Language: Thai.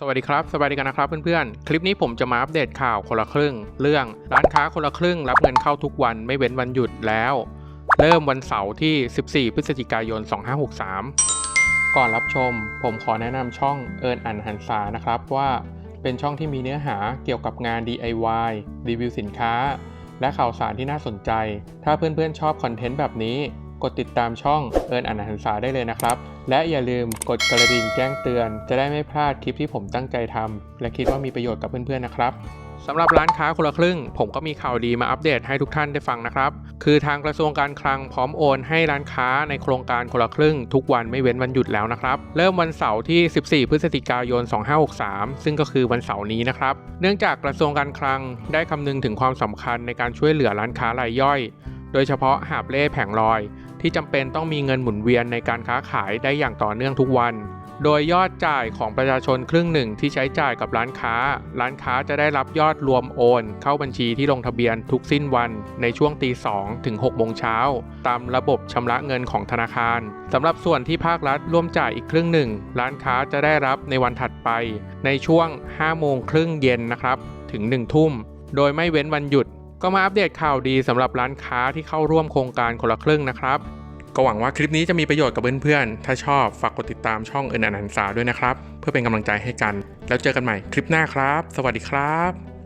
สวัสดีครับ สวัสดีกันนะครับเพื่อนๆ คลิปนี้ผมจะมาอัปเดตข่าวคนละครึ่ง เรื่องร้านค้าคนละครึ่ง รับเงินเข้าทุกวันไม่เว้นวันหยุดแล้ว เริ่มวันเสาร์ที่ 14 พฤศจิกายน 2563 ก่อนรับชม ผมขอแนะนำช่องเอิญอันหันษานะครับว่าเป็นช่องที่มีเนื้อหาเกี่ยวกับงาน DIY รีวิวสินค้า และข่าวสารที่น่าสนใจ ถ้าเพื่อนๆชอบคอนเทนต์แบบนี้ กดติดตามช่องเอิญอันหันษาได้เลยนะครับ และอย่าลืมกดกระดิ่งแจ้งเตือน จะได้ไม่พลาดคลิปที่ผมตั้งใจทำและคิดว่ามีประโยชน์กับเพื่อนๆนะครับสำหรับร้านค้าคนละครึ่ง ผมก็มีข่าวดีมาอัปเดตให้ทุกท่านได้ฟังนะครับ คือทางกระทรวงการคลังพร้อมโอนให้ร้านค้าในโครงการคนละครึ่ง ทุกวันไม่เว้นวันหยุดแล้วนะครับ เริ่มวันเสาร์ที่ 14 พฤศจิกายน 2563 ซึ่งก็คือวันเสาร์นี้นะครับ เนื่องจากกระทรวงการคลังได้คำนึงถึงความสำคัญในการช่วยเหลือร้านค้ารายย่อย โดยเฉพาะหาบเล่แผงลอย ที่จำเป็นต้องมีเงินหมุนเวียนในการค้าขายได้อย่างต่อเนื่องทุกวัน โดยยอดจ่ายของประชาชนครึ่งหนึ่งที่ใช้จ่ายกับร้านค้า ร้านค้าจะได้รับยอดรวมโอน เข้าบัญชีที่ลงทะเบียนทุกสิ้นวันในช่วงตี2ถึง6โมงเช้า ตามระบบชำระเงินของธนาคารสำหรับส่วนที่ภาครัฐร่วมจ่ายอีกครึ่งหนึ่ง ร้านค้าจะได้รับในวันถัดไป ในช่วง5โมงครึ่งเย็นนะครับถึง1ทุ่มโดยไม่เว้นวันหยุด ก็มาอัปเดตข่าวดีสำหรับร้านค้าที่เข้าร่วมโครงการคนละครึ่งนะครับ ก็หวังว่าคลิปนี้จะมีประโยชน์กับเพื่อนๆ ถ้าชอบฝากกดติดตามช่องเอินอนันสาด้วยนะครับ เพื่อเป็นกำลังใจให้กัน แล้วเจอกันใหม่คลิปหน้าครับ สวัสดีครับ